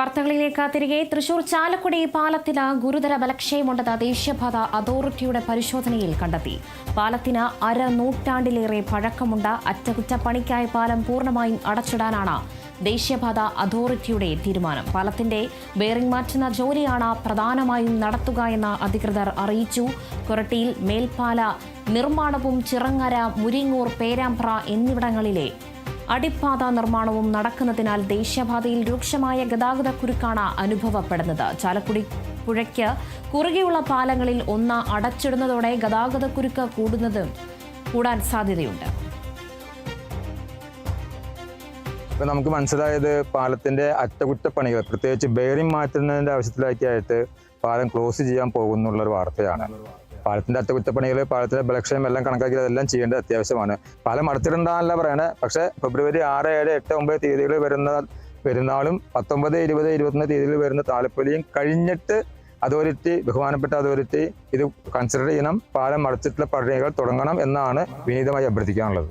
വാർത്തകളിലേക്ക് തിരികെ. തൃശൂർ ചാലക്കുടി പാലത്തിന് ഗുരുതര ബലക്ഷയമുണ്ടെന്ന് ദേശീയപാത അതോറിറ്റിയുടെ പരിശോധനയിൽ കണ്ടെത്തി. പാലത്തിന് അര നൂറ്റാണ്ടിലേറെ പഴക്കമുണ്ട്. അറ്റകുറ്റപ്പണിക്കായി പാലം പൂർണമായും അടച്ചിടാനാണ് ദേശീയപാത അതോറിറ്റിയുടെ തീരുമാനം. പാലത്തിന്റെ ബെയറിംഗ് മാറ്റുന്ന ജോലിയാണ് പ്രധാനമായും നടത്തുക എന്ന് അധികൃതർ അറിയിച്ചു. കൊരട്ടിയിൽ മേൽപ്പാല നിർമ്മാണവും ചിറങ്ങര മുരിങ്ങൂർ പേരാമ്പ്ര എന്നിവിടങ്ങളിലെ അടിപ്പാത നിർമ്മാണവും നടക്കുന്നതിനാൽ ദേശീയപാതയിൽ രൂക്ഷമായ ഗതാഗത കുരുക്കാണ് അനുഭവപ്പെടുന്നത്. ചാലക്കുടി പുഴയ്ക്ക് കുറുകെയുള്ള പാലങ്ങളിൽ ഒന്ന് അടച്ചിടുന്നതോടെ ഗതാഗത കുരുക്ക് കൂടുന്നതും കൂടാൻ സാധ്യതയുണ്ട്. ഇപ്പം നമുക്ക് മനസ്സിലായത് പാലത്തിന്റെ അറ്റകുറ്റപ്പണികൾ പ്രത്യേകിച്ച് ബെയറിംഗ് മാറ്റുന്നതിന്റെ ആവശ്യത്തിലേക്കായിട്ട് പാലം ക്ലോസ് ചെയ്യാൻ പോകുന്നുള്ളൊരു വാർത്തയാണ്. പാലത്തിന്റെ അറ്റകുറ്റപ്പണികൾ പാലത്തിന്റെ ബലക്ഷയം എല്ലാം കണക്കാക്കി അതെല്ലാം ചെയ്യേണ്ടത് അത്യാവശ്യമാണ്. പാലം അടച്ചിടണ്ടെന്നല്ല പറയണത് പക്ഷേ ഫെബ്രുവരി ആറ് ഏഴ് എട്ട് ഒമ്പത് തീയതികളിൽ വരുന്ന പെരുന്നാളും പത്തൊമ്പത് ഇരുപത് ഇരുപത്തൊന്ന് തീയതികളിൽ വരുന്ന താലപ്പൊലിയും കഴിഞ്ഞിട്ട് അതോറിറ്റി ബഹുമാനപ്പെട്ട അതോറിറ്റി ഇത് കൺസിഡർ ചെയ്യണം. പാലം അടച്ചിട്ടുള്ള പണികൾ തുടങ്ങണം എന്നാണ് വിനീതമായി അഭ്യർത്ഥിക്കാനുള്ളത്.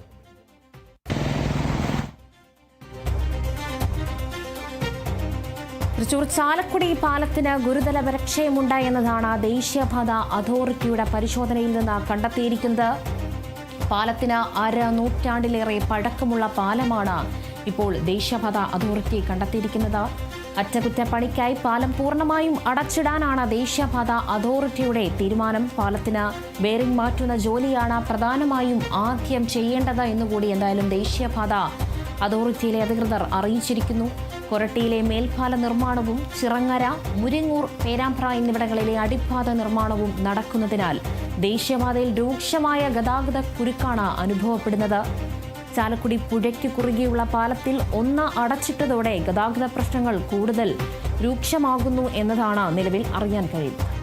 തൃശൂർ ചാലക്കുടി പാലത്തിന് ഗുരുതര വരക്ഷയമുണ്ടായെന്നതാണ് ദേശീയപാത അതോറിറ്റിയുടെ പരിശോധനയിൽ നിന്ന് കണ്ടെത്തിയിരിക്കുന്നത്. പാലത്തിന് അര നൂറ്റാണ്ടിലേറെ പഴക്കമുള്ള പാലമാണ് ഇപ്പോൾ ദേശീയപാത അതോറിറ്റി കണ്ടെത്തിയിരിക്കുന്നത്. അറ്റകുറ്റപ്പണിക്കായി പാലം പൂർണമായും അടച്ചിടാനാണ് ദേശീയപാത അതോറിറ്റിയുടെ തീരുമാനം. പാലത്തിന് ബെയറിംഗ് മാറ്റുന്ന ജോലിയാണ് പ്രധാനമായും ആദ്യം ചെയ്യേണ്ടത് എന്നുകൂടി എന്തായാലും ദേശീയപാത അതോറിറ്റിയിലെ അധികൃതർ അറിയിച്ചിരിക്കുന്നു. കൊരട്ടിയിലെ മേൽപ്പാല നിർമ്മാണവും ചിറങ്ങര മുരിങ്ങൂർ പേരാമ്പ്ര എന്നിവിടങ്ങളിലെ അടിപ്പാത നിർമ്മാണവും നടക്കുന്നതിനാൽ ദേശീയപാതയിൽ രൂക്ഷമായ ഗതാഗത കുരുക്കാണ് അനുഭവപ്പെടുന്നത്. ചാലക്കുടി പുഴയ്ക്ക് കുറുകെയുള്ള പാലത്തിൽ ഒന്ന് അടച്ചിട്ടതോടെ ഗതാഗത പ്രശ്നങ്ങൾ കൂടുതൽ രൂക്ഷമാകുന്നു എന്നതാണ് നിലവിൽ അറിയാൻ കഴിയുന്നത്.